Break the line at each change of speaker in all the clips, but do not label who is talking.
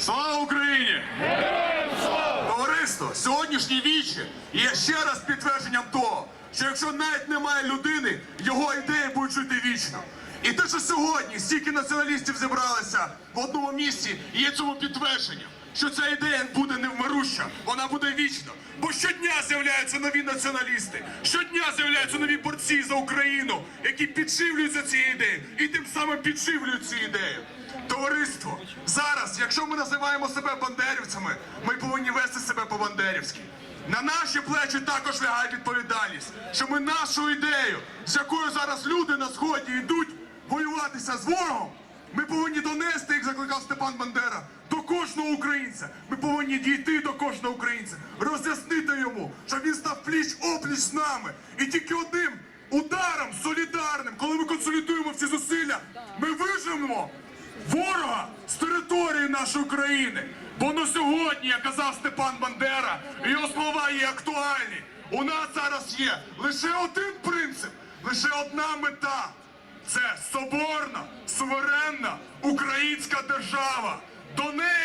Слава Україні! Товариство, сьогоднішнє вічі є ще раз підтвердженням того, що якщо навіть немає людини, його ідеї будуть жити вічно. І те, що сьогодні стільки націоналістів зібралися в одному місці, є цьому підтвердженням, що ця ідея буде невмируща, вона буде вічна. Бо щодня з'являються нові націоналісти, щодня з'являються нові борці за Україну, які підживлюються цією ідеєю і тим самим підживлюють ці ідеї. Товариство, зараз, якщо ми називаємо себе бандерівцями, ми повинні вести себе по-бандерівськи. На наші плечі також лягає відповідальність, що ми нашу ідею, з якою зараз люди на сході йдуть воюватися з ворогом, ми повинні донести, як закликав Степан Бандера, кожного українця. Ми повинні дійти до кожного українця, роз'яснити йому, щоб він став пліч опліч з нами. І тільки одним ударом солідарним, коли ми консолідуємо всі зусилля, ми виживемо ворога з території нашої країни. Бо на сьогодні, як казав Степан Бандера, його слова є актуальні. У нас зараз є лише один принцип, лише одна мета. Це соборна, суверенна українська держава. До неї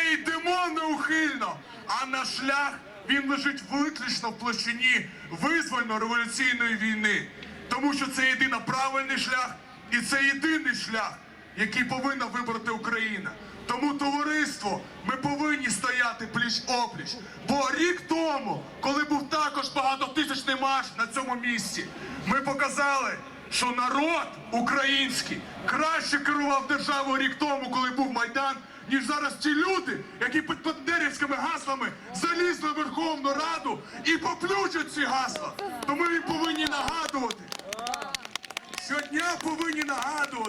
неухильно, а наш шлях він лежить виключно в площині визвольно-революційної війни. Тому що це єдино правильний шлях, і це єдиний шлях, який повинна вибрати Україна. Тому товариство, ми повинні стояти пліч опліч. Бо рік тому, коли був також багатотисячний марш на цьому місці, ми показали, що народ український краще керував державою рік тому, коли був майдан, ніж зараз ті люди, які під бандерівськими гаслами залізли в Верховну Раду і поплючать ці гасла. Тому ми повинні нагадувати. Щодня повинні нагадувати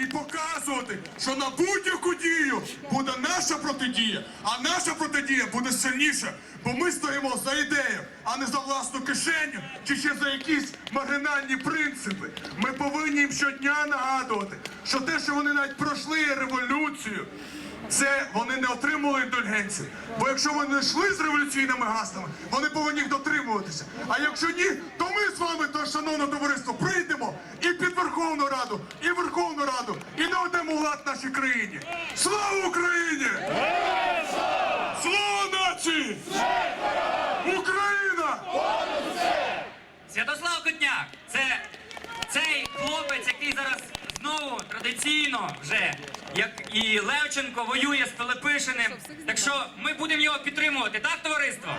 і показувати, що на будь-яку дію буде наша протидія, а наша протидія буде сильніша, бо ми стоїмо за ідею, а не за власну кишеню чи ще за якісь маргінальні принципи. Ми повинні їм щодня нагадувати, що те, що вони навіть пройшли революцію, це вони не отримували індульгенції. Бо якщо вони йшли з революційними гаслами, вони повинні їх дотримуватися. А якщо ні, то ми з вами, то шановне товариство, прийдемо і під Верховну Раду, і Верховну Раду, і наведемо лад нашій країні. Слава Україні! Слава нації! Україна!
Святослав Котняк, це цей хлопець, який зараз знову традиційно вже, як і Левченко, воює з Пилипишиним. Так що ми будемо його підтримувати, так, товариство?